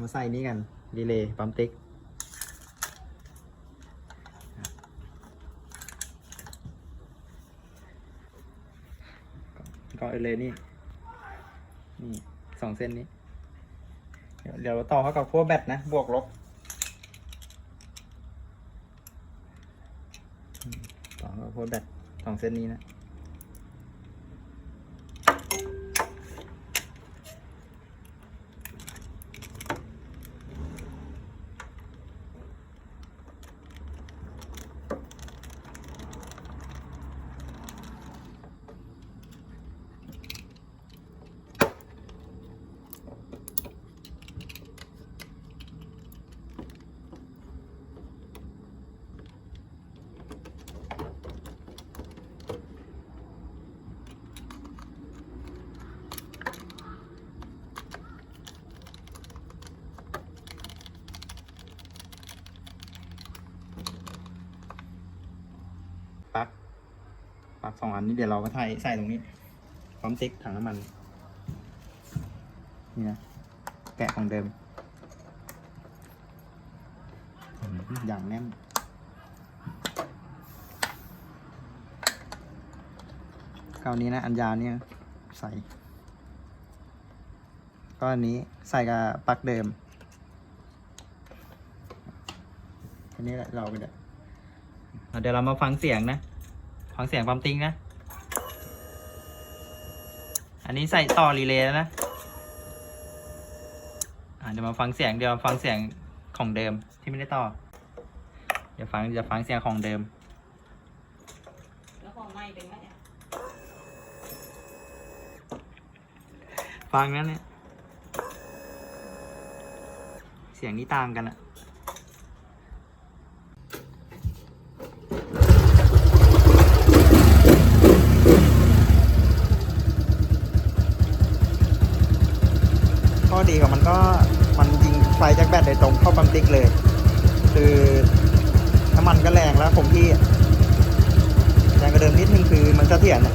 มาใส่นี่กันดีเลย์ปั๊มติ๊กก็เลยนี่นี่สองเส้นนี้ เดี๋ยวเดี๋ยวเราต่อเข้ากับพวกแบตนะ บวกลบต่อเข้ากับพวกแบตสองเส้นนี้นะ ปลั๊กสองอันนี้เดี๋ยวเราก็ใส่ใส่ตรงนี้พร้อมติ๊กถังน้ำมัน นี่นะ แกะของเดิม อย่างแน่นเก้านี้นะ อันยาวเนี่ยใส่ก็อันนี้ใส่กับปลั๊กเดิม อันนี้เราไปเดี๋ยวเดี๋ยวเรามาฟังเสียงนะ ฟังเสียงปั๊มติ้งนะ อันนี้ใส่ต่อรีเลย์แล้วนะอ่าเดี๋ยวมาฟังเสียงเดี๋ยวมาฟังเสียงของเดิมที่ไม่ได้ต่อเดี๋ยวฟังเดี๋ยวฟังเสียงของเดิม แล้วของใหม่เป็นไงเนี่ยฟังนั้นเนี่ย เสียงนี่ต่างกันอะ อดีของมันก็มันยิงไฟจากแบตโดยตรงเข้าปั๊มติ๊กเลย คือน้ำมันก็แรงแล้วคงที่แรงกว่าเดิมนิดนึงคือมันเสถียรอะ